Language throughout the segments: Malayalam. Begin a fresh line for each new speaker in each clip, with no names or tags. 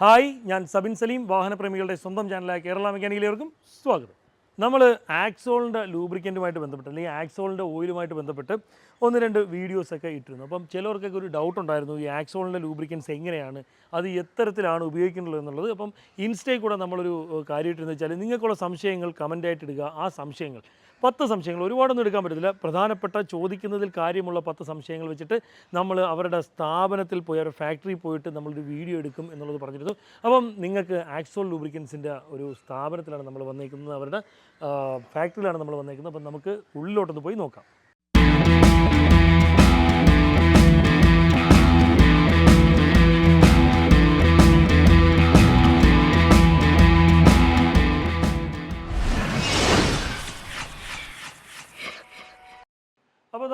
ഹായ് ഞാൻ സബിൻ സലീം വാഹനപ്രേമികളുടെ സ്വന്തം ചാനലായ കേരള മെക്കാനിക്കലേവർക്കും സ്വാഗതം. നമ്മൾ ആക്സോളിന്റെ ലൂബ്രിക്കന്റുമായിട്ട് ബന്ധപ്പെട്ട് അല്ലെങ്കിൽ ആക്സോളിന്റെ ഓയിലുമായിട്ട് ബന്ധപ്പെട്ട് ഒന്ന് രണ്ട് വീഡിയോസൊക്കെ ഇട്ടിരുന്നു. അപ്പം ചിലർക്കൊക്കെ ഒരു ഡൗട്ട് ഉണ്ടായിരുന്നു ഈ ആക്സോളിന്റെ ലൂബ്രിക്കൻസ് എങ്ങനെയാണ് അത് എത്തരത്തിലാണ് ഉപയോഗിക്കുന്നുള്ളത് എന്നുള്ളത്. അപ്പം ഇൻസ്റ്റയിൽ കൂടെ നമ്മളൊരു ഏഹ്, കാര്യം ഇട്ടിരുന്നു വെച്ചാൽ നിങ്ങൾക്കുള്ള സംശയങ്ങൾ കമന്റായിട്ട് ഇടുക. ആ സംശയങ്ങൾ പത്ത് സംശയങ്ങൾ. ഒരുപാടൊന്നും എടുക്കാൻ പറ്റത്തില്ല. പ്രധാനപ്പെട്ട ചോദിക്കുന്നതിൽ കാര്യമുള്ള പത്ത് സംശയങ്ങൾ വെച്ചിട്ട് നമ്മൾ അവരുടെ സ്ഥാപനത്തിൽ പോയി അവരുടെ ഫാക്ടറിയിൽ പോയിട്ട് നമ്മളൊരു വീഡിയോ എടുക്കും എന്നുള്ളത് പറഞ്ഞിരുന്നു. അപ്പം നിങ്ങൾക്ക് ആക്സോൾ ലൂബ്രിക്കൻസിന്റെ ഒരു സ്ഥാപനത്തിലാണ് നമ്മൾ വന്നേക്കുന്നത്. അവരുടെ ഫാക്ടറിയിലാണ് നമ്മൾ വന്നേക്കുന്നത്. അപ്പം നമുക്ക് ഉള്ളിലോട്ടൊന്ന് പോയി നോക്കാം.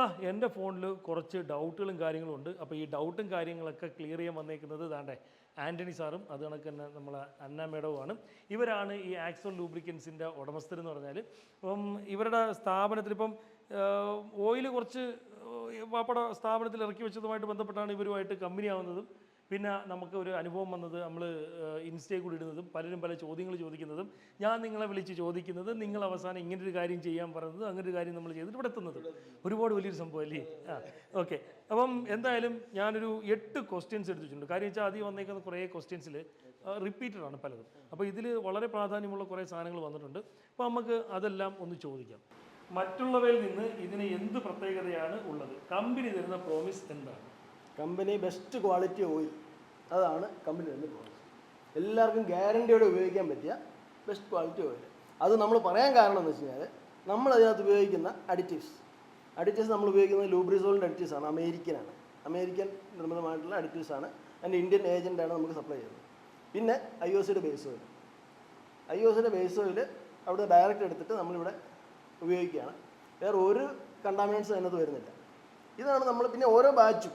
അതാ എന്റെ ഫോണിൽ കുറച്ച് ഡൗട്ടുകളും കാര്യങ്ങളും ഉണ്ട്. അപ്പോൾ ഈ ഡൗട്ടും കാര്യങ്ങളൊക്കെ ക്ലിയർ ചെയ്യാൻ വന്നേക്കുന്നത് ദാണ്ടെ ആന്റണി സാറും അത് കണക്ക് തന്നെ നമ്മളെ അന്ന മേഡവുമാണ്. ഇവരാണ് ഈ ആക്സോൺ ലൂബ്രിക്കൻസിന്റെ ഉടമസ്ഥർ എന്ന് പറഞ്ഞാൽ അപ്പം ഇവരുടെ സ്ഥാപനത്തിൽ ഇപ്പം ഓയിൽ കുറച്ച് പാപ്പട സ്ഥാപനത്തിൽ ഇറക്കി വെച്ചതുമായിട്ട് ബന്ധപ്പെട്ടാണ് ഇവരുമായിട്ട് കമ്പനി ആവുന്നതും. പിന്നെ നമുക്ക് ഒരു അനുഭവം വന്നത് നമ്മൾ ഇൻസ്റ്റയിൽ കൂടി ഇടുന്നതും പലരും പല ചോദ്യങ്ങൾ ചോദിക്കുന്നതും ഞാൻ നിങ്ങളെ വിളിച്ച് ചോദിക്കുന്നത് നിങ്ങൾ അവസാനം ഇങ്ങനെ ഒരു കാര്യം ചെയ്യാൻ പറയുന്നത് അങ്ങനെ ഒരു കാര്യം നമ്മൾ ചെയ്തിട്ട് ഇവിടെ എത്തുന്നത്. ഒരുപാട് വലിയൊരു സംഭവം അല്ലേ? ആ ഓക്കെ. അപ്പം എന്തായാലും ഞാനൊരു എട്ട് ക്വസ്റ്റ്യൻസ് എടുത്തിട്ടുണ്ട്. കാര്യം വെച്ചാൽ ആദ്യം വന്നേക്കുന്ന കുറേ ക്വസ്റ്റ്യൻസിൽ റിപ്പീറ്റഡ് ആണ് പലതും. അപ്പോൾ ഇതിൽ വളരെ പ്രാധാന്യമുള്ള കുറേ സാധനങ്ങൾ വന്നിട്ടുണ്ട്. അപ്പോൾ നമുക്ക് അതെല്ലാം ഒന്ന് ചോദിക്കാം. മറ്റുള്ളവയിൽ നിന്ന് ഇതിന് എന്ത് പ്രത്യേകതയാണ് ഉള്ളത്? കമ്പനി തരുന്ന പ്രോമിസ് എന്താണ്?
കമ്പനി ബെസ്റ്റ് ക്വാളിറ്റി ഓയിൽ അതാണ് കമ്പനി തന്നെ പ്രോമിസ് എല്ലാവർക്കും ഗ്യാരണ്ടിയോടെ ഉപയോഗിക്കാൻ പറ്റിയ ബെസ്റ്റ് ക്വാളിറ്റി ഓയിൽ അത് നമ്മൾ പറയാൻ കാരണം എന്ന് വെച്ച് കഴിഞ്ഞാൽ നമ്മൾ അതിനകത്ത് ഉപയോഗിക്കുന്ന അഡിറ്റീവ്സ് അഡിറ്റീവ്സ് നമ്മൾ ഉപയോഗിക്കുന്നത് ലൂബ്രിസോളിന്റെ അഡിറ്റീവ്സ് ആണ് അമേരിക്കനാണ് അമേരിക്കൻ നിർമ്മിതമായിട്ടുള്ള അഡിറ്റീവ്സ് ആണ്. അതിന്റെ ഇന്ത്യൻ ഏജന്റാണ് നമുക്ക് സപ്ലൈ ചെയ്യുന്നത്. പിന്നെ ഐ ഒ സിയുടെ ബേസ് ഓയിൽ ഐ ഒ സിയുടെ ബേസ് ഓയിൽ അവിടെ ഡയറക്റ്റ് എടുത്തിട്ട് നമ്മളിവിടെ ഉപയോഗിക്കുകയാണ്. വേറെ ഒരു കണ്ടാമിനൻസ് അതിനകത്ത് വരുന്നില്ല. ഇതാണ് നമ്മൾ പിന്നെ ഓരോ ബാച്ചും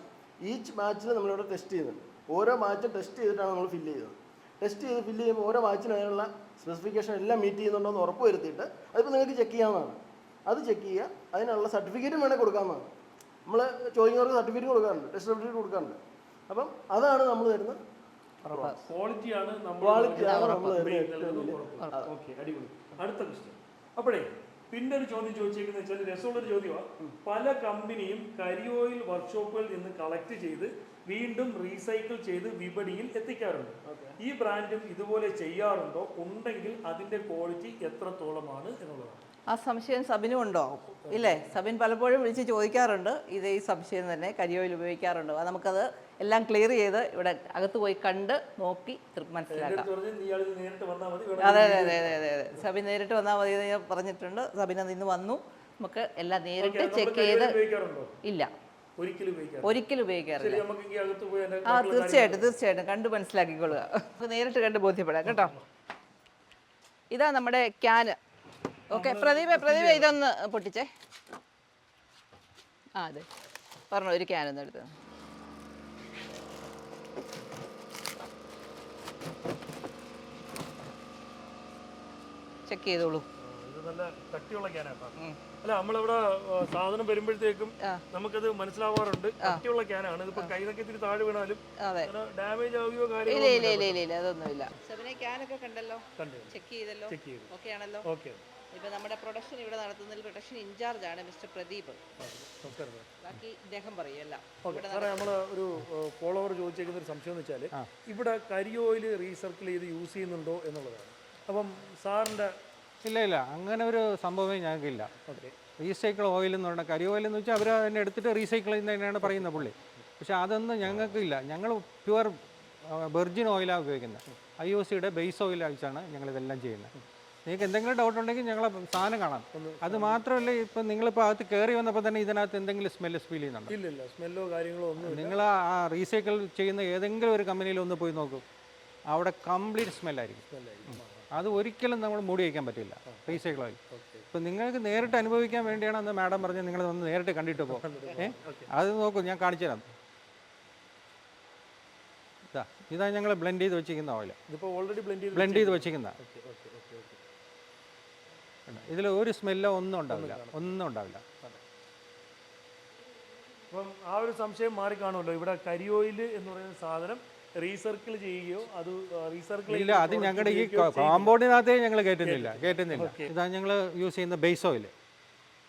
ഈച്ച് ബാച്ചിൽ നമ്മളിവിടെ ടെസ്റ്റ് ചെയ്യുന്നുണ്ട്. ഓരോ ബാച്ചും ടെസ്റ്റ് ചെയ്തിട്ടാണ് നമ്മൾ ഫില്ല് ചെയ്തത് ടെസ്റ്റ് ചെയ്ത് ഫില്ല് ചെയ്യുമ്പോൾ ഓരോ ബാച്ചിനും അതിനുള്ള സ്പെസിഫിക്കേഷൻ എല്ലാം മീറ്റ് ചെയ്യുന്നുണ്ടോ എന്ന് ഉറപ്പ് വരുത്തിയിട്ട് അതിപ്പോൾ നിങ്ങൾക്ക് ചെക്ക് ചെയ്യാവുന്നതാണ്. അത് ചെക്ക് ചെയ്യുക അതിനുള്ള സർട്ടിഫിക്കറ്റും വേണേൽ കൊടുക്കാവുന്നതാണ്. നമ്മൾ ചോദിക്കുന്നവർക്ക് സർട്ടിഫിക്കറ്റ് കൊടുക്കാറുണ്ട് ടെസ്റ്റ് സർട്ടിഫിക്കറ്റ് കൊടുക്കാറുണ്ട്. അപ്പം അതാണ് നമ്മൾ തരുന്ന
ക്വാളിറ്റിയാണ്
നമ്മൾ
അടുത്ത ക്വസ്റ്റ്യൻ അപ്പോഴേ പിന്നെ ഒരു ചോദ്യം ചോദിച്ചേക്കുന്നത് വെച്ചാൽ രസമുള്ളൊരു ചോദ്യമാണ് പല കമ്പനിയും കരിയോയിൽ വർക്ക്ഷോപ്പുകളിൽ നിന്ന് കളക്ട് ചെയ്ത് വീണ്ടും റീസൈക്കിൾ ചെയ്ത് വിപണിയിൽ എത്തിക്കാറുണ്ട്. ഈ ബ്രാൻഡും ഇതുപോലെ ചെയ്യാറുണ്ടോ? ഉണ്ടെങ്കിൽ അതിന്റെ ക്വാളിറ്റി എത്രത്തോളമാണ് എന്നുള്ളതാണ്.
ആ സംശയം സബിനും ഉണ്ടോ ഇല്ലേ? സബിൻ പലപ്പോഴും വിളിച്ച് ചോദിക്കാറുണ്ട് ഇത് ഈ സംശയം തന്നെ കരിയോയിൽ ഉപയോഗിക്കാറുണ്ട്. അത് നമുക്കത് എല്ലാം ക്ലിയർ ചെയ്ത് ഇവിടെ അകത്ത് പോയി കണ്ട് നോക്കി മനസ്സിലാക്കാം. അതെ അതെ അതെ അതെ അതെ. അതെ സബിൻ നേരിട്ട് വന്നാൽ മതി ഞാൻ പറഞ്ഞിട്ടുണ്ട്. സബിൻ അത് ഇന്ന് വന്നു. നമുക്ക് എല്ലാം നേരിട്ട് ചെക്ക് ചെയ്ത്
ഉപയോഗിക്കാറുണ്ടോ?
ഇല്ല.
ഒരിക്കലും ഉപയോഗിക്കാറ്
ഒരിക്കലും ഉപയോഗിക്കാറില്ല. ആ തീർച്ചയായിട്ടും തീർച്ചയായിട്ടും. കണ്ട് മനസ്സിലാക്കിക്കൊള്ളുക അപ്പൊ നേരിട്ട് കണ്ട് ബോധ്യപ്പെടാം കേട്ടോ? ഇതാ നമ്മുടെ ക്യാന്. ഓക്കെ പ്രദീപ പ്രദീപ ഇതൊന്ന് പൊട്ടിച്ചേ. ആ അതെ. പറഞ്ഞു ഒരു ക്യാനൊന്നും എടുത്ത്. ചെക്ക് ചെയ്തോളൂ.
നല്ല കട്ടിയുള്ള ക്യാനാണ് അല്ല നമ്മളിവിടെ സാധനം വരുമ്പോഴത്തേക്കും. നമുക്കത് മനസ്സിലാവാറുണ്ട്. കട്ടിയുള്ള ക്യാനാണ് ഇതിപ്പോ കൈതൊക്കെ ഇത്തിരി താഴെ വീണാലും
അതെ.
ഡാമേജ് ആവുകയോ കാര്യങ്ങളോ
ഇല്ല ഇല്ല ഇല്ല. ഇല്ല അതൊന്നുമില്ല. ക്യാനൊക്കെ കണ്ടല്ലോ? ചെക്ക് ചെയ്തല്ലോ? ഓക്കെ ആണല്ലോ?
ഓക്കെ
ഇപ്പൊ നമ്മുടെ പ്രൊഡക്ഷൻ ഇവിടെ നടത്തുന്നതിൽ പ്രൊഡക്ഷൻ ഇൻചാർജ് ആണ് മിസ്റ്റർ പ്രദീപ്. ബാക്കി ഇദ്ദേഹം പറയല്ല
സാറേ നമ്മൾ ഒരു ഫോളോവർ ചോദിച്ചേക്കുന്ന ഒരു സംശയം എന്ന് വെച്ചാൽ ഇവിടെ കരി ഓയിൽ റീസർക്കിൾ ചെയ്ത് യൂസ് ചെയ്യുന്നുണ്ടോ എന്നുള്ളതാണ്. അപ്പം സാറിന്റെ
ഇല്ല ഇല്ല. അങ്ങനെ ഒരു സംഭവമേ ഞങ്ങൾക്കില്ല.
ഇല്ല
റീസൈക്കിൾ ഓയിൽ എന്ന് പറഞ്ഞാൽ കരി ഓയിൽ എന്ന് വെച്ചാൽ അവർ അതിനെ എടുത്തിട്ട് റീസൈക്കിൾ ചെയ്യുന്നതിനാണ് പറയുന്നത് പുള്ളി. പക്ഷേ അതൊന്നും ഞങ്ങൾക്കില്ല ഞങ്ങൾ പ്യുവർ വെർജിൻ ഓയിലാണ് ഉപയോഗിക്കുന്നത്. ഐ ഒ സിയുടെ ബേസ് ഓയിൽ അയച്ചാണ് ഞങ്ങളിതെല്ലാം ചെയ്യുന്നത്. നിങ്ങൾക്ക് എന്തെങ്കിലും ഡൗട്ട് ഉണ്ടെങ്കിൽ ഞങ്ങളെ സാധനം കാണാം. അത് മാത്രമല്ല ഇപ്പം നിങ്ങളിപ്പോൾ അകത്ത് കയറി വന്നപ്പോൾ തന്നെ ഇതിനകത്ത് എന്തെങ്കിലും സ്മെല്ല് ഫീൽ ചെയ്യുന്നുണ്ടോ?
ഇല്ലില്ല സ്മെല്ലോ കാര്യങ്ങളോ ഒന്നും
നിങ്ങൾ ആ റീസൈക്കിൾ ചെയ്യുന്ന ഏതെങ്കിലും ഒരു കമ്പനിയിൽ ഒന്ന് പോയി നോക്കൂ. അവിടെ കംപ്ലീറ്റ് സ്മെല്ലായിരിക്കും അത് ഒരിക്കലും നമ്മൾ മൂടി വയ്ക്കാൻ പറ്റില്ല. റീസൈക്കിൾ ഓയിൽ ഇപ്പം നിങ്ങൾക്ക് നേരിട്ട് അനുഭവിക്കാൻ വേണ്ടിയാണ് അന്ന് മാഡം പറഞ്ഞ് നിങ്ങൾ ഒന്ന് നേരിട്ട് കണ്ടിട്ട് പോകും ഏ? അത് നോക്കൂ ഞാൻ കാണിച്ചു തരാം. ഇതാ ഇതാ ഞങ്ങൾ ബ്ലെൻഡ് ചെയ്ത് വെച്ചിരിക്കുന്ന ഓയിൽ
ഓൾറെഡി ബ്ലെൻഡ് ചെയ്ത്
ബ്ലെൻഡ് ചെയ്ത് വെച്ചിരിക്കുന്ന. ഇതിൽ ഒരു സ്മെല്ലോ ഒന്നും ഉണ്ടാവില്ല. ഒന്നും ഉണ്ടാവില്ല.
അപ്പം ആ ഒരു സംശയം മാറി കാണുമല്ലോ. ഇവിടെ കരിയോയിൽ എന്ന് പറയുന്ന സാധനം റീസർക്കിൾ ചെയ്യുകയോ അത് റീസർക്കിൾ
ഇല്ല അത് ഞങ്ങളുടെ ഈ കോമ്പൗണ്ടിനകത്തേ ഞങ്ങൾ കയറ്റുന്നില്ല കയറ്റുന്നില്ല ഇതാ ഞങ്ങൾ യൂസ് ചെയ്യുന്ന ബേസ് ഓയിൽ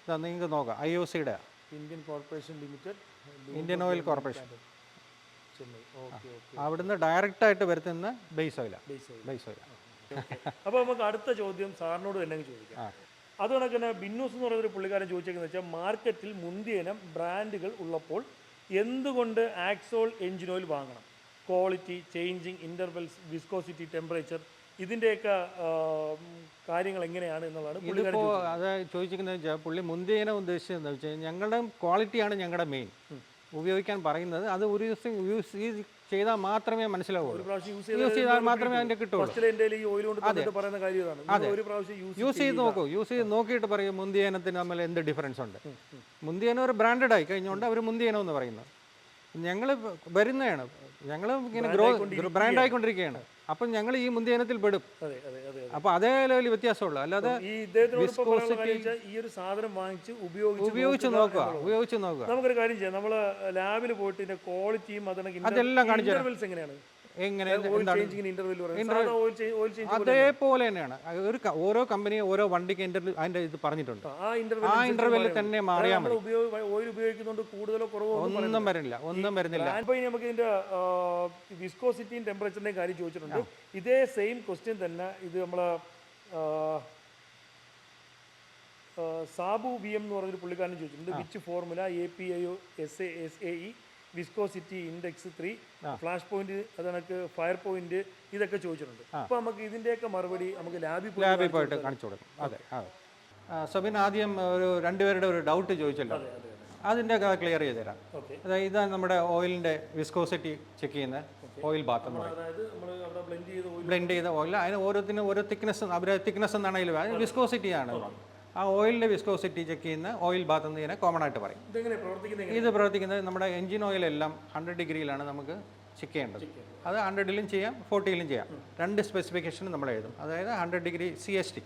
ഇതാ നിങ്ങൾക്ക് നോക്കാം ഐ ഒ സിയുടെ
Indian corporation limited
Indian oil corporation. അവിടുന്ന് ഡയറക്റ്റ് ആയിട്ട് വരുത്തുന്ന ബേസ് ഓയിലാണ്
ബേസ് ഓയിൽ
അപ്പൊ
അപ്പോൾ നമുക്ക് അടുത്ത ചോദ്യം സാറിനോട് തന്നെ ചോദിക്കാം. അത് കണക്ക് തന്നെ ബിന്നൂസ് എന്ന് പറയുന്ന ഒരു പുള്ളിക്കാരൻ ചോദിച്ചേക്കുന്നത് വെച്ചാൽ മാർക്കറ്റിൽ മുന്തിയ ഇനം ബ്രാൻഡുകൾ ഉള്ളപ്പോൾ എന്തുകൊണ്ട് ആക്സോൾ എഞ്ചിൻ ഓയിൽ വാങ്ങണം? Quality changing intervals viscosity temperature ഇതിന്റെയൊക്കെ കാര്യങ്ങൾ എങ്ങനെയാണ് എന്നുള്ളതാണ് ഇപ്പോൾ
ഇതിപ്പോൾ അത് ചോദിച്ചിരിക്കുന്നത് വെച്ചാൽ പുള്ളി മുന്തിയനെ എന്താ വെച്ചാൽ ഞങ്ങളുടെ ക്വാളിറ്റിയാണ് ഞങ്ങളുടെ മെയിൻ ഉപയോഗിക്കാൻ പറയുന്നത്. അത് ഒരു ദിവസം യൂസ് ചെയ്താൽ മാത്രമേ മനസ്സിലാവുള്ളൂ.
യൂസ്
ചെയ്താൽ മാത്രമേ അതിന്റെ കിട്ടുള്ളൂ.
യൂസ്
യൂസ് ചെയ്ത് നോക്കൂ. യൂസ് ചെയ്ത് നോക്കിയിട്ട് പറയും മുന്തിയനത്തിന് തമ്മിൽ എന്ത് ഡിഫറൻസ് ഉണ്ട്. മുന്തിയനം ഒരു ബ്രാൻഡഡ് ആയി കഴിഞ്ഞുകൊണ്ട് അവർ മുന്തിയനം എന്ന് പറയുന്നത് ഞങ്ങൾ വരുന്നതാണ്. ഞങ്ങൾ ഇങ്ങനെ ഗ്രോ ബ്രാൻഡ് ആയിക്കൊണ്ടിരിക്കുകയാണ്. അപ്പം ഞങ്ങൾ ഈ മുന്തിയനത്തിൽ പെടും.
അപ്പൊ അതെ
ലെവലിൽ വ്യത്യാസമുള്ളൂ. അല്ലാതെ
ഈ ഒരു സാധനം വാങ്ങിച്ച് ഉപയോഗിച്ച്
ഉപയോഗിച്ച്
നോക്കുക
ഉപയോഗിച്ച് നോക്കുക.
നമുക്കൊരു കാര്യം ചെയ്യാം. നമ്മൾ ലാബിൽ പോയിട്ട് ഇതിന്റെ ക്വാളിറ്റിയും
അതെല്ലാം കാണിച്ചു
എങ്ങനെയാണ്?
എങ്ങനെ അതേപോലെ തന്നെയാണ്. ഒരു ഓരോ കമ്പനി ഓരോ വണ്ടിക്ക് അതിന്റെ ഇത് പറഞ്ഞിട്ടുണ്ട്.
ആ
ഇന്റർവെല്ലിൽ തന്നെ മാറിയാൽ മതി.
ഓയിൽ ഉപയോഗിക്കുന്നുണ്ട് കൂടുതലോ കുറവോ ഒന്നും
വരുന്നില്ല ഒന്നും വരുന്നില്ല.
നമുക്ക് ഇതിന്റെ വിസ്കോസിറ്റിയും ടെമ്പറേച്ചറിന്റെയും കാര്യം ചോദിച്ചിട്ടുണ്ട്. ഇതേ സെയിം ക്വസ്റ്റ്യൻ തന്നെ ഇത് നമ്മളെ സാബു വി എം എന്ന് പറഞ്ഞൊരു പുള്ളിക്കാരൻ ചോദിച്ചിട്ടുണ്ട്. Which formula A P I O S A S A E viscosity index three flash point അത് കണക്ക് ഫയർ പോയിന്റ് ഇതൊക്കെ ചോദിച്ചിട്ടുണ്ട്. അപ്പൊ നമുക്ക് ഇതിന്റെയൊക്കെ മറുപടി നമുക്ക് ലാബിൽ
ലാബിൽ പോയിട്ട് കാണിച്ചു കൊടുക്കും. അതെ. അതെ സബിൻ ആദ്യം ഒരു രണ്ടുപേരുടെ ഒരു ഡൗട്ട് ചോദിച്ചല്ലോ. അതിന്റെ ക്ലിയർ ചെയ്ത് തരാം. അതായത് ഇതാണ് നമ്മുടെ ഓയിലിന്റെ വിസ്കോസിറ്റി ചെക്ക് ചെയ്യുന്ന ഓയിൽ ബാത്ത് എന്ന് പറയും.
ബ്ലെൻഡ് ചെയ്ത ഓയിൽ
അതിന് ഓരോത്തിനും ഓരോ തിക്നെസ് അവരെ തിക്നെസ് എന്നാണെങ്കിലും വിസ്കോസിറ്റി ആണ്. ആ ഓയിലിന്റെ വിസ്കോസിറ്റി ചെക്ക് ചെയ്യുന്ന ഓയിൽ ബാത്ത് എന്ന് ഇതിനെ കോമൺ ആയിട്ട് പറയും. ഇത് പ്രവർത്തിക്കുന്നത് നമ്മുടെ എഞ്ചിൻ ഓയിലെല്ലാം ഹൺഡ്രഡ് ഡിഗ്രിയിലാണ് നമുക്ക് ചെക്ക് ചെയ്യേണ്ടത്. അത് ഹൺഡ്രഡിലും ചെയ്യാം ഫോർട്ടിയിലും ചെയ്യാം. രണ്ട് സ്പെസിഫിക്കേഷനും നമ്മൾ എഴുതും. അതായത് hundred degree C S T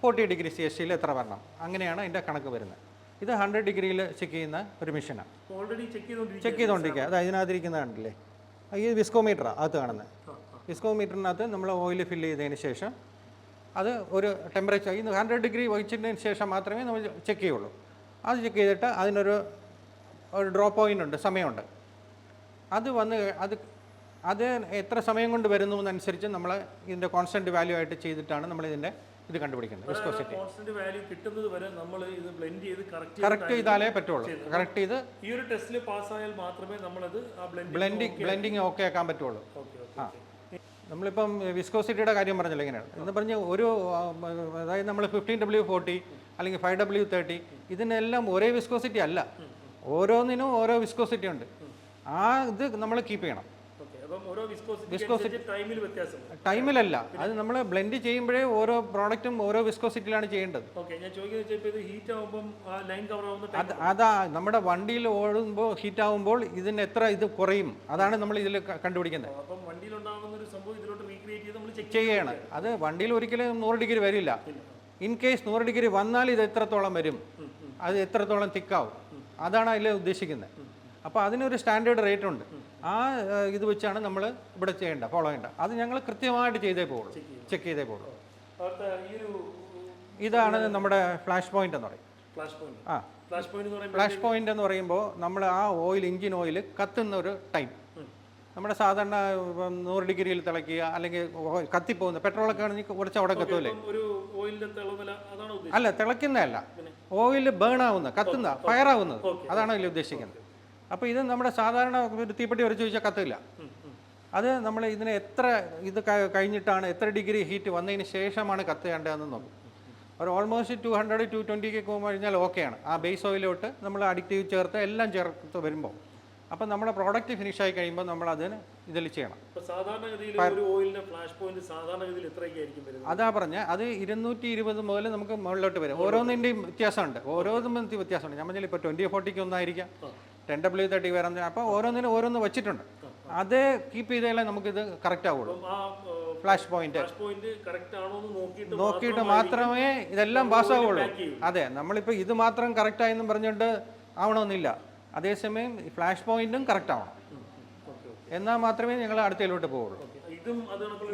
forty degree C S ടിയിൽ എത്ര വരണം? അങ്ങനെയാണ് അതിന്റെ കണക്ക് വരുന്നത്. ഇത് ഹൺഡ്രഡ് ഡിഗ്രിയിൽ ചെക്ക് ചെയ്യുന്ന ഒരു മെഷീനാണ്
ഓൾറെഡി ചെക്ക് ചെയ്തുകൊണ്ടിരിക്കുക
ചെക്ക് ചെയ്തുകൊണ്ടിരിക്കുക. അത് അതിനകത്തിരിക്കുന്നത് കണ്ടില്ലേ? ഈ വിസ്കോമീറ്ററാണ് അകത്ത് കാണുന്നത്. വിസ്കോമീറ്ററിനകത്ത് നമ്മൾ ഓയിൽ ഫില്ല് ചെയ്തതിന് ശേഷം അത് ഒരു ടെമ്പറേച്ചർ ഇന്ന് ഹൺഡ്രഡ് ഡിഗ്രി വഹിച്ചതിന് ശേഷം മാത്രമേ നമ്മൾ ചെക്ക് ചെയ്യുള്ളൂ. അത് ചെക്ക് ചെയ്തിട്ട് അതിനൊരു ഒരു ഡ്രോപ്പ് പോയിന്റ് ഉണ്ട് സമയമുണ്ട്. അത് വന്ന് അത് അത് എത്ര സമയം കൊണ്ട് വരുന്നു എന്നനുസരിച്ച് നമ്മൾ ഇതിന്റെ കോൺസ്റ്റന്റ് വാല്യൂ ആയിട്ട് ചെയ്തിട്ടാണ് നമ്മൾ ഇതിന്റെ ഇത് കണ്ടുപിടിക്കുന്നത് വിസ്കോസിറ്റി
കോൺസ്റ്റന്റ് വാല്യൂ കിട്ടുന്നത് വരെ നമ്മൾ ഇത് ബ്ലെൻഡ് ചെയ്ത് കറക്റ്റ്
കറക്റ്റ് ചെയ്താലേ പറ്റുള്ളൂ. കറക്റ്റ് ചെയ്ത്
ഈ ഒരു ടെസ്റ്റിൽ പാസ്സായാൽ മാത്രമേ നമ്മളത്
ബ്ലെൻഡിങ് ബ്ലെൻഡിങ് ഓക്കെ ആക്കാൻ പറ്റുള്ളൂ.
ഓക്കെ
ആ. നമ്മളിപ്പം വിസ്കോസിറ്റിയുടെ കാര്യം പറഞ്ഞല്ലോ ഇങ്ങനെയാണ്. എന്ന് പറഞ്ഞ് ഒരു അതായത് നമ്മൾ ഫിഫ്റ്റീൻ ഡബ്ല്യു ഫോർട്ടി അല്ലെങ്കിൽ ഫൈവ് ഡബ്ല്യു തേർട്ടി ഇതിനെല്ലാം ഒരേ വിസ്കോസിറ്റി അല്ല. ഓരോന്നിനും ഓരോ വിസ്കോസിറ്റി ഉണ്ട്. ആ ഇത് നമ്മൾ കീപ്പ് ചെയ്യണം.
വിസ്കോസിറ്റി
ടൈമിലല്ല അത് നമ്മൾ ബ്ലെൻഡ് ചെയ്യുമ്പോഴേ ഓരോ പ്രോഡക്റ്റും ഓരോ വിസ്കോസിറ്റിയിലാണ് ചെയ്യേണ്ടത്. അത് നമ്മുടെ വണ്ടിയിൽ ഓടുമ്പോൾ ഹീറ്റ് ആവുമ്പോൾ ഇതിന് എത്ര ഇത് കുറയും? അതാണ് നമ്മൾ ഇതിൽ കണ്ടുപിടിക്കുന്നത്. ചെയ്യണം. അത് വണ്ടിയിൽ ഒരിക്കലും നൂറ് ഡിഗ്രി വരില്ല. ഇൻ കേസ് നൂറ് ഡിഗ്രി വന്നാൽ ഇത് എത്രത്തോളം വരും? അത് എത്രത്തോളം തിക്കാവും അതാണ് അതിൽ ഉദ്ദേശിക്കുന്നത്. അപ്പോൾ അതിനൊരു സ്റ്റാൻഡേർഡ് റേറ്റ് ഉണ്ട്. ആ ഇത് വെച്ചാണ് നമ്മൾ ഇവിടെ ചെയ്യേണ്ട ഫോളോ ചെയ്യേണ്ട അത് ഞങ്ങൾ കൃത്യമായിട്ട് ചെയ്തേ പോകുള്ളൂ ചെക്ക് ചെയ്തേ പോകുള്ളൂ ഇതാണ് നമ്മുടെ ഫ്ലാഷ് പോയിന്റ് എന്ന് പറയും.
Flash point.
ആ.
ഫ്ലാഷ് പോയിന്റ് എന്ന് പറയുമ്പോൾ
നമ്മൾ ആ ഓയിൽ എഞ്ചിൻ ഓയിൽ കത്തുന്ന ഒരു ടൈം നമ്മുടെ സാധാരണ നൂറ് ഡിഗ്രിയിൽ തിളയ്ക്കുക അല്ലെങ്കിൽ കത്തിപ്പോകുന്ന പെട്രോളൊക്കെ ആണെങ്കിൽ കുറച്ച് അവിടെ കത്തുമല്ലേ? അല്ല തിളക്കുന്നതല്ല ഓയിൽ ബേൺ ആവുന്ന കത്തുന്ന ഫയർ ആവുന്നത് അതാണ് അതിൽ ഉദ്ദേശിക്കുന്നത്. അപ്പോൾ ഇത് നമ്മുടെ സാധാരണ ഒരു തീപ്പെട്ടി വരച്ച് ചോദിച്ചാൽ കത്തില്ല. അത് നമ്മൾ ഇതിനെ എത്ര ഇത് കഴിഞ്ഞിട്ടാണ് എത്ര ഡിഗ്രി ഹീറ്റ് വന്നതിന് ശേഷമാണ് കത്തേണ്ടതെന്ന് നോക്കും. ഒരു ഓൾമോസ്റ്റ് ടു ഹൺഡ്രഡ് ടു ട്വന്റിക്ക് കഴിഞ്ഞാൽ ഓക്കെയാണ്. ആ ബേസ് ഓയിലോട്ട് നമ്മൾ അഡിക്റ്റീവ് ചേർത്ത് എല്ലാം ചേർത്ത് വരുമ്പോൾ. അപ്പം നമ്മുടെ പ്രോഡക്റ്റ് ഫിനിഷ് ആയി കഴിയുമ്പോൾ നമ്മൾ അതിന് ഇതിൽ ചെയ്യണം. അതാ പറഞ്ഞ അത് ഇരുന്നൂറ്റി ഇരുപത് മുതൽ നമുക്ക് മുകളിലോട്ട് വരും. ഓരോന്നിന്റെയും വ്യത്യാസമുണ്ട്. ഓരോന്നും വ്യത്യാസമുണ്ട്. ഞാൻ പറഞ്ഞാൽ ഇപ്പോൾ ട്വന്റി ഫോർട്ടിക്ക് ഒന്നായിരിക്കാം. ടെൻ ഡബ്ല്യു തേർട്ടി വേറെ അപ്പോൾ ഓരോന്നിനും ഓരോന്ന് വെച്ചിട്ടുണ്ട്. അത് കീപ്പ് ചെയ്താലേ നമുക്കിത് കറക്റ്റ് ആവുള്ളൂ. ഫ്ലാഷ് പോയിന്റ്
നോക്കിയിട്ട്
മാത്രമേ ഇതെല്ലാം പാസ്സാവുള്ളൂ അതെ നമ്മളിപ്പോൾ ഇത് മാത്രം കറക്റ്റ് ആയെന്നും പറഞ്ഞുകൊണ്ട് ആവണമെന്നില്ല. അതേസമയം ഫ്ലാഷ് പോയിന്റും കറക്റ്റ് ആവണം. എന്നാൽ മാത്രമേ ഞങ്ങൾ അടുത്തയിലോട്ട് പോവുള്ളൂ.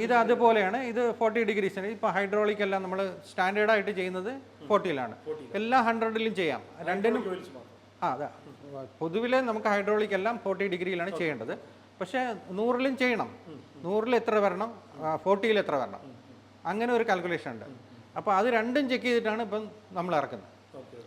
ഇതും
അതുപോലെയാണ്. ഇത് ഫോർട്ടി ഡിഗ്രീസിന് ഇപ്പോൾ ഹൈഡ്രോളിക് എല്ലാം നമ്മൾ സ്റ്റാൻഡേർഡായിട്ട് ചെയ്യുന്നത് ഫോർട്ടിയിലാണ് എല്ലാ ഹൺഡ്രഡിലും ചെയ്യാം. രണ്ടിനും ആ അതെ. പൊതുവിലെ നമുക്ക് ഹൈഡ്രോളിക് എല്ലാം ഫോർട്ടി ഡിഗ്രിയിലാണ് ചെയ്യേണ്ടത്. പക്ഷേ നൂറിലും ചെയ്യണം. നൂറിൽ എത്ര വരണം? ഫോർട്ടിയിൽ എത്ര വരണം? അങ്ങനെ ഒരു കാൽക്കുലേഷൻ ഉണ്ട്. അപ്പോൾ അത് രണ്ടും ചെക്ക് ചെയ്തിട്ടാണ് ഇപ്പം നമ്മൾ ഇറക്കുന്നത്.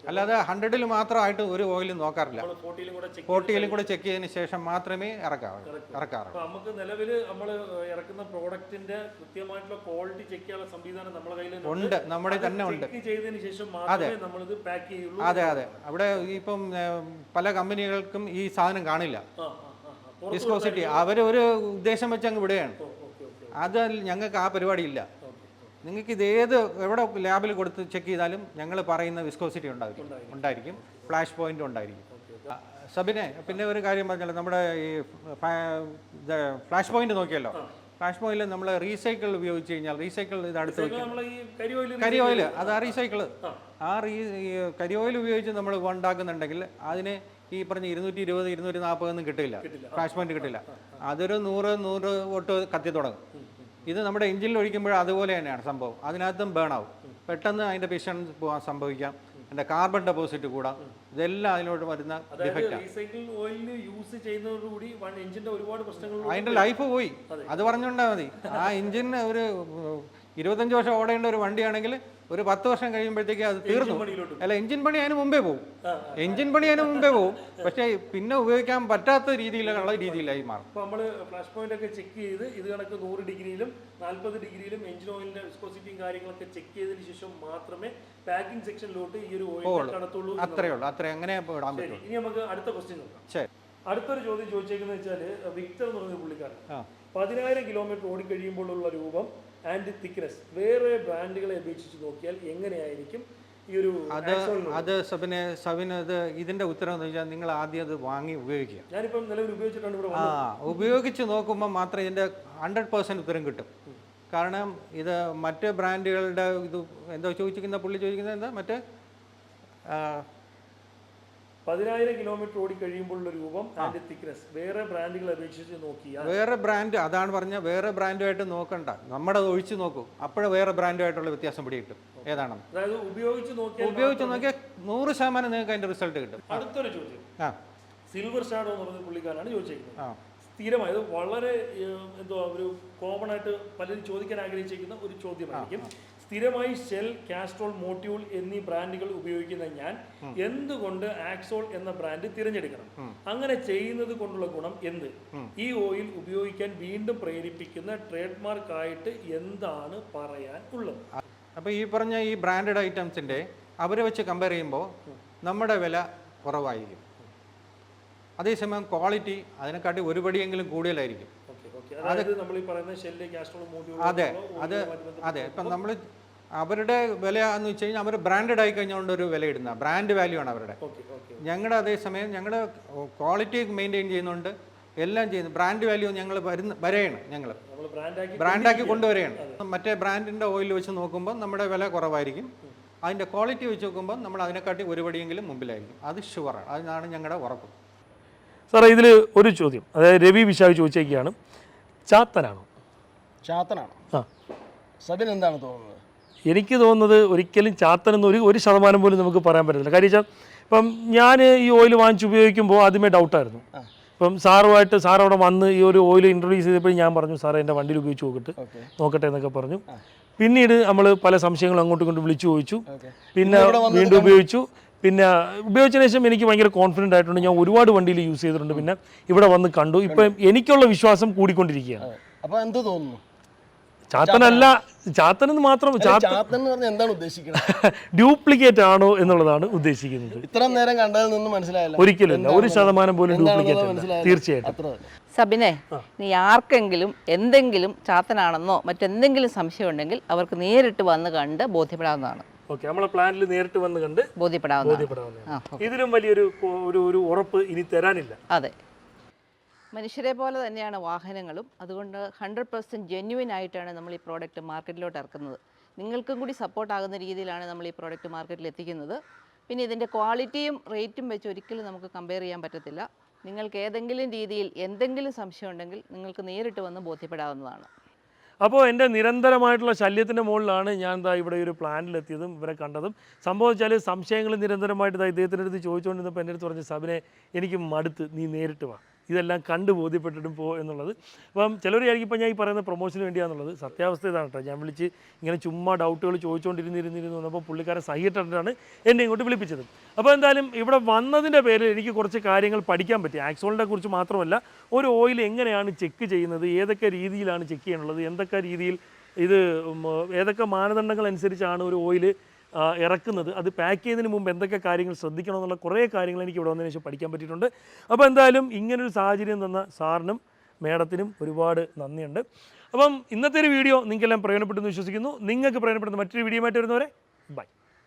അല്ലാതെ ഹൺഡ്രഡിൽ മാത്രമായിട്ട് ഒരു ഓയിലും നോക്കാറില്ല.
നമ്മൾ 40 ചെക്ക്
ഫോർട്ടിയിലും കൂടെ ചെക്ക് ചെയ്തതിന് ശേഷം മാത്രമേ ഇറക്കാവൂ. ഇറക്കാറുള്ളൂ.
നമുക്ക് നിലവിൽ നമ്മൾ ഇറക്കുന്ന പ്രോഡക്റ്റിന്റെ കൃത്യമായിട്ടുള്ള ക്വാളിറ്റി ചെക്ക് ചെയ്യാനുള്ള സംവിധാനം നമ്മുടെ കയ്യിൽ
ഉണ്ട്. നമ്മുടെ തന്നെ ഉണ്ട്.
ചെയ്തതിന് ശേഷം മാത്രമേ നമ്മളിത് പാക്ക് ചെയ്യുള്ളൂ.
അതെ അതെ. അവിടെ ഇപ്പം പല കമ്പനികൾക്കും ഈ സാധനം കാണില്ല.
ഡിസ്കോസിറ്റി.
വിസ്കോസിറ്റി അവർ ഒരു ഉദ്ദേശം വെച്ച് അങ്ങ് വിടുകയാണ്. അത് ഞങ്ങൾക്ക് ആ പരിപാടി ഇല്ല നിങ്ങൾക്ക് ഇത് ഏത് എവിടെ ലാബിൽ കൊടുത്ത് ചെക്ക് ചെയ്താലും ഞങ്ങൾ പറയുന്ന വിസ്കോസിറ്റി ഉണ്ടായിരിക്കും. ഉണ്ടായിരിക്കും. ഫ്ലാഷ് പോയിന്റ് ഉണ്ടായിരിക്കും. സബിനെ പിന്നെ ഒരു കാര്യം പറഞ്ഞല്ലോ നമ്മുടെ ഈ ഫ്ലാഷ് പോയിന്റ് നോക്കിയല്ലോ. ഫ്ലാഷ് പോയിന്റിൽ നമ്മൾ റീസൈക്കിൾ ഉപയോഗിച്ച് കഴിഞ്ഞാൽ റീസൈക്കിൾ ഇത് അടുത്ത്
കരി ഓയിൽ
അത് ആ. റീസൈക്കിൾ ആ റീ ഈ കരി ഓയിൽ ഉപയോഗിച്ച് നമ്മൾ ഉണ്ടാക്കുന്നുണ്ടെങ്കിൽ അതിന് ഈ പറഞ്ഞ ഇരുന്നൂറ്റി ഇരുപത് ഇരുന്നൂറ്റി നാൽപ്പതൊന്നും കിട്ടില്ല. ഫ്ലാഷ് പോയിന്റ് കിട്ടില്ല. അതൊരു നൂറ് നൂറ് വോട്ട് കത്തി തുടങ്ങും. ഇത് നമ്മുടെ എഞ്ചിനിൽ ഒഴിക്കുമ്പോൾ അതുപോലെ തന്നെയാണ് സംഭവം. അതിനകത്തും ബേൺ ആവും. പെട്ടെന്ന് അതിന്റെ പിഷൻ പോകാൻ സംഭവിക്കാം. എന്റെ കാർബൺ ഡെപ്പോസിറ്റ് കൂടാം. ഇതെല്ലാം അതിനോട് വരുന്ന അതിന്റെ ലൈഫ് പോയി. അത്. പറഞ്ഞുകൊണ്ടാൽ മതി. ആ എഞ്ചിന് ഒരു ഇരുപത്തഞ്ച് വർഷം ഓടേണ്ട ഒരു വണ്ടിയാണെങ്കിൽ ഒരു പത്ത് വർഷം കഴിയുമ്പോഴത്തേക്ക് അത് തീർന്നു. അല്ല എഞ്ചിൻ പണി അതിന് മുമ്പേ പോകും. എഞ്ചിൻ പണി അതിന് മുമ്പേ പോകും. പക്ഷേ പിന്നെ ഉപയോഗിക്കാൻ പറ്റാത്ത രീതിയിലുള്ള രീതിയിലായി മാറും.
നമ്മൾ ഫ്ലാഷ് പോയിന്റ് ഒക്കെ ചെക്ക് ചെയ്ത് ഇത് കണക്ക് നൂറ് ഡിഗ്രിയിലും നാൽപ്പത് ഡിഗ്രിയിലും എഞ്ചിൻ ഓയിലിന്റെ വിസ്കോസിറ്റിയും കാര്യങ്ങളൊക്കെ ചെക്ക് ചെയ്തതിന് ശേഷം മാത്രമേ പാക്കിംഗ് സെക്ഷനിലോട്ട് ഈ ഒരു ഓയിൽ കടത്തുള്ളൂ
അത്രേ ഉള്ളൂ. അത്രേ അങ്ങനെ ഇടാൻ പറ്റും
ഇനി നമുക്ക് അടുത്ത ക്വസ്റ്റ്യൻ നോക്കാം.
ശരി.
അടുത്തൊരു ചോദ്യം ചോദിച്ചേക്കുന്നത് വെച്ചാൽ വിക്ടർ എന്ന് പറയുന്ന പുള്ളിക്കാരൻ പതിനായിരം കിലോമീറ്റർ ഓടിക്കഴിയുമ്പോഴുള്ള രൂപം ആൻഡ് തിക്നെസ് വേറെ ബ്രാൻഡുകളെ അപേക്ഷിച്ച് നോക്കിയാൽ എങ്ങനെയായിരിക്കും ഈ ഒരു
അത് അത് സബിനെ സബിന് അത് ഇതിന്റെ ഉത്തരം എന്ന് വെച്ചാൽ നിങ്ങൾ ആദ്യം അത് വാങ്ങി ഉപയോഗിക്കുക.
ഞാനിപ്പം നിലവിൽ ഉപയോഗിച്ചിട്ടുണ്ട് ഇവിടെ
ആ ഉപയോഗിച്ച് നോക്കുമ്പോൾ മാത്രമേ ഇതിന്റെ ഹൺഡ്രഡ് പേഴ്സന്റ് ഉത്തരം കിട്ടും. കാരണം ഇത് മറ്റ് ബ്രാൻഡുകളുടെ ഇത് എന്തോ ചോദിച്ചിരിക്കുന്ന പുള്ളി ചോദിക്കുന്നത് എന്താ? മറ്റേ
പതിനായിരം കിലോമീറ്റർ ഓടിക്കഴിയുമ്പോഴുള്ള രൂപം ആൻഡ് തിക്നെസ് വേറെ ബ്രാൻഡുകളെ അപേക്ഷിച്ച് നോക്കിയാൽ
വേറെ ബ്രാൻഡ് അതാണ് പറഞ്ഞ വേറെ ബ്രാൻഡുമായിട്ട് നോക്കണ്ട. നമ്മുടെ ഒഴിച്ച് നോക്കൂ. അപ്പോഴേ വേറെ ബ്രാൻഡുമായിട്ടുള്ള വ്യത്യാസം പിടി കിട്ടും. ഏതാണെന്ന്.
അതായത് ഉപയോഗിച്ച് നോക്കിയാൽ
ഉപയോഗിച്ച് നോക്കിയാൽ നൂറ് ശതമാനം നിങ്ങൾക്ക് അതിന്റെ റിസൾട്ട് കിട്ടും.
അടുത്തൊരു ചോദ്യം.
ആ.
സിൽവർ ഷാഡോ എന്ന് പറഞ്ഞ പുള്ളിക്കാരാണ് ചോദിച്ചേക്കുന്നത്.
ആ.
സ്ഥിരമായത് വളരെ എന്തോ ഒരു കോമൺ ആയിട്ട് പലരും ചോദിക്കാൻ ആഗ്രഹിച്ചിരിക്കുന്ന ഒരു ചോദ്യമായിരിക്കും. സ്ഥിരമായി ഷെൽ കാസ്ട്രോൾ മോട്യൂൾ എന്നീ ബ്രാൻഡുകൾ ഉപയോഗിക്കുന്ന ഞാൻ എന്തുകൊണ്ട് ആക്സോൾ എന്ന ബ്രാൻഡ് തിരഞ്ഞെടുക്കണം? അങ്ങനെ ചെയ്യുന്നത് കൊണ്ടുള്ള ഗുണം എന്ത്? ഈ ഓയിൽ ഉപയോഗിക്കാൻ വീണ്ടും പ്രേരിപ്പിക്കുന്ന ട്രേഡ് മാർക്ക് ആയിട്ട് എന്താണ് പറയാൻ ഉള്ളത്?
അപ്പോൾ ഈ പറഞ്ഞ ഈ ബ്രാൻഡഡ് ഐറ്റംസിന്റെ അവരെ വെച്ച് കമ്പയർ ചെയ്യുമ്പോൾ നമ്മുടെ വില കുറവായിരിക്കും. അതേസമയം ക്വാളിറ്റി അതിനെക്കാട്ടി ഒരു പടിയെങ്കിലും കൂടുതലായിരിക്കും.
അതായത് നമ്മൾ ഈ പറയുന്ന ഷെല്ല് കാസ്ട്രോൾ മോട്യൂൾ
അതെ അത് അതെ. ഇപ്പം നമ്മൾ അവരുടെ വില എന്ന് വെച്ച് കഴിഞ്ഞാൽ അവർ ബ്രാൻഡഡ് ആയി കഴിഞ്ഞുകൊണ്ട് ഒരു വില ഇടുന്ന ബ്രാൻഡ് വാല്യൂ ആണ് അവരുടെ.
ഓക്കെ ഓക്കെ
ഞങ്ങളുടെ അതേസമയം ഞങ്ങൾ ക്വാളിറ്റി മെയിന്റെയിൻ ചെയ്യുന്നുണ്ട് എല്ലാം ചെയ്യുന്നു. ബ്രാൻഡ് വാല്യൂ ഞങ്ങൾ വരുന്ന വരെയാണ് ഞങ്ങൾ
നമ്മൾ ബ്രാൻഡാക്കി
കൊണ്ടുവരെയാണ്. കൊണ്ടുവരികയാണ് മറ്റേ ബ്രാൻഡിന്റെ ഓയിൽ വെച്ച് നോക്കുമ്പോൾ നമ്മുടെ വില കുറവായിരിക്കും. അതിന്റെ ക്വാളിറ്റി വെച്ച് നോക്കുമ്പോൾ നമ്മൾ അതിനെക്കാട്ടി ഒരുപടിയെങ്കിലും മുമ്പിലായിരിക്കും. അത് ഷുവറാണ് അതിനാണ് ഞങ്ങളുടെ ഉറപ്പ്.
സാറേ ഇതിൽ ഒരു ചോദ്യം. അതായത് രവി വിശാഖ് ചോദിച്ചേക്കാണ്. ചാത്തനാണോ?
ചാത്തനാണോ?
ആ.
സബിൻ എന്താണ് തോന്നുന്നത്?
എനിക്ക് തോന്നുന്നത് ഒരിക്കലും ചാത്തനെന്ന് ഒരു ഒരു ശതമാനം പോലും നമുക്ക് പറയാൻ പറ്റത്തില്ല. കാര്യം വെച്ചാൽ ഇപ്പം ഞാൻ ഈ ഓയിൽ വാങ്ങിച്ച് ഉപയോഗിക്കുമ്പോൾ ആദ്യമേ ഡൗട്ടായിരുന്നു ഇപ്പം സാറുമായിട്ട് സാർ അവിടെ വന്ന് ഈ ഒരു ഓയിൽ ഇൻട്രൊഡ്യൂസ് ചെയ്തപ്പോൾ ഞാൻ പറഞ്ഞു സാറേ എന്റെ വണ്ടിയിൽ ഉപയോഗിച്ച് നോക്കട്ടെ. നോക്കട്ടെ എന്നൊക്കെ പറഞ്ഞു. പിന്നീട് നമ്മൾ പല സംശയങ്ങളും അങ്ങോട്ടും ഇങ്ങോട്ടും വിളിച്ചു ചോദിച്ചു. പിന്നെ വീണ്ടും ഉപയോഗിച്ചു. പിന്നെ ഉപയോഗിച്ചതിന് ശേഷം എനിക്ക് ഭയങ്കര കോൺഫിഡന്റ് ആയിട്ടുണ്ട്. ഞാൻ ഒരുപാട് വണ്ടിയിൽ യൂസ് ചെയ്തിട്ടുണ്ട്. പിന്നെ ഇവിടെ വന്ന് കണ്ടു. ഇപ്പം എനിക്കുള്ള വിശ്വാസം കൂടിക്കൊണ്ടിരിക്കുകയാണ്.
അപ്പോൾ എന്ത് തോന്നുന്നു?
ചാത്തനല്ല ചാത്തനെന്ന് മാത്രം
എന്താണ് ഉദ്ദേശിക്കുന്നത്?
ഡ്യൂപ്ലിക്കേറ്റ് ആണോ എന്നുള്ളതാണ് ഉദ്ദേശിക്കുന്നത്.
ഇത്ര നേരം കണ്ടതിൽ നിന്ന് മനസ്സിലായില്ല.
ഒരിക്കലും ഒരു ശതമാനം പോലും ഡ്യൂപ്ലിക്കേറ്റ്. തീർച്ചയായിട്ടും.
സബിനെ നീ ആർക്കെങ്കിലും എന്തെങ്കിലും ചാത്തനാണെന്നോ മറ്റെന്തെങ്കിലും സംശയം ഉണ്ടെങ്കിൽ അവർക്ക് നേരിട്ട് വന്ന് കണ്ട് ബോധ്യപ്പെടാവുന്നതാണ്.
ഓക്കെ നമ്മളെ പ്ലാനിൽ നേരിട്ട് വന്ന് കണ്ട്
ബോധ്യപ്പെടാവുന്ന
ഇതിലും വലിയൊരു ഒരു ഒരു ഉറപ്പ് ഇനി തരാനില്ല.
അതെ. മനുഷ്യരെ പോലെ തന്നെയാണ് വാഹനങ്ങളും. അതുകൊണ്ട് ഹൺഡ്രഡ് പെർസെന്റ് ജെന്യുവിൻ ആയിട്ടാണ് നമ്മൾ ഈ പ്രോഡക്റ്റ് മാർക്കറ്റിലോട്ട് ഇറക്കുന്നത്. നിങ്ങൾക്കും കൂടി സപ്പോർട്ട് ആകുന്ന രീതിയിലാണ് നമ്മൾ ഈ പ്രോഡക്റ്റ് മാർക്കറ്റിൽ എത്തിക്കുന്നത്. പിന്നെ ഇതിന്റെ ക്വാളിറ്റിയും റേറ്റും വെച്ച് ഒരിക്കലും നമുക്ക് കമ്പയർ ചെയ്യാൻ പറ്റത്തില്ല. നിങ്ങൾക്ക് ഏതെങ്കിലും രീതിയിൽ എന്തെങ്കിലും സംശയം ഉണ്ടെങ്കിൽ നിങ്ങൾക്ക് നേരിട്ട് വന്ന് ബോധ്യപ്പെടാവുന്നതാണ്.
അപ്പോൾ എന്റെ നിരന്തരമായിട്ടുള്ള ശല്യത്തിന്റെ മുകളിലാണ് ഞാൻ ദാ ഇവിടെ ഒരു പ്ലാനിലെത്തിയതും ഇവരെ കണ്ടതും. സംഭവിച്ചാൽ സംശയങ്ങൾ നിരന്തരമായിട്ട് ഇദ്ദേഹത്തിന്റെ അടുത്ത് ചോദിച്ചുകൊണ്ടിരുന്നപ്പോൾ എന്റെ അടുത്ത് പറഞ്ഞ സബിനെ എനിക്ക് മടുത്ത്. നീ നേരിട്ട് വാ. ഇതെല്ലാം കണ്ട് ബോധ്യപ്പെട്ടിട്ടും പോ എന്നുള്ളത്. അപ്പം ചിലർ ഇപ്പോൾ ഞാൻ ഈ പറയുന്ന പ്രൊമോഷന് വേണ്ടിയാണെന്നുള്ളത് സത്യാവസ്ഥ ഇതാണ് കേട്ടോ ഞാൻ വിളിച്ച് ഇങ്ങനെ ചുമ്മാ ഡൗട്ടുകൾ ചോദിച്ചുകൊണ്ടിരുന്നിരുന്നിരുന്നു എന്നപ്പോൾ പുള്ളിക്കാരൻ സഹിട്ടാണ് എന്നെ ഇങ്ങോട്ട് വിളിപ്പിച്ചത്. അപ്പോൾ എന്തായാലും ഇവിടെ വന്നതിന്റെ പേരിൽ എനിക്ക് കുറച്ച് കാര്യങ്ങൾ പഠിക്കാൻ പറ്റി. ആക്സോളിനെ കുറിച്ച് മാത്രമല്ല ഒരു ഓയിൽ എങ്ങനെയാണ് ചെക്ക് ചെയ്യുന്നത്? ഏതൊക്കെ രീതിയിലാണ് ചെക്ക് ചെയ്യാനുള്ളത്? എന്തൊക്കെ രീതിയിൽ ഇത് ഏതൊക്കെ മാനദണ്ഡങ്ങൾ അനുസരിച്ചാണ് ഒരു ഓയിൽ ഇറക്കുന്നത്. അത് പാക്ക് ചെയ്യുന്നതിന് മുമ്പ് എന്തൊക്കെ കാര്യങ്ങൾ ശ്രദ്ധിക്കണം എന്നുള്ള കുറേ കാര്യങ്ങൾ എനിക്ക് ഇവിടെ വന്നതിന് ശേഷം പഠിക്കാൻ പറ്റിയിട്ടുണ്ട്. അപ്പോൾ എന്തായാലും ഇങ്ങനൊരു സാഹചര്യം തന്ന സാറിനും മേഡത്തിനും ഒരുപാട് നന്ദിയുണ്ട്. അപ്പം ഇന്നത്തെ ഒരു വീഡിയോ നിങ്ങൾക്കെല്ലാം പ്രയോജനപ്പെട്ടെന്ന് വിശ്വസിക്കുന്നു. നിങ്ങൾക്ക് പ്രയോജനപ്പെടുന്ന മറ്റൊരു വീഡിയോ ആയിട്ട് വരുന്നവരെ ബൈ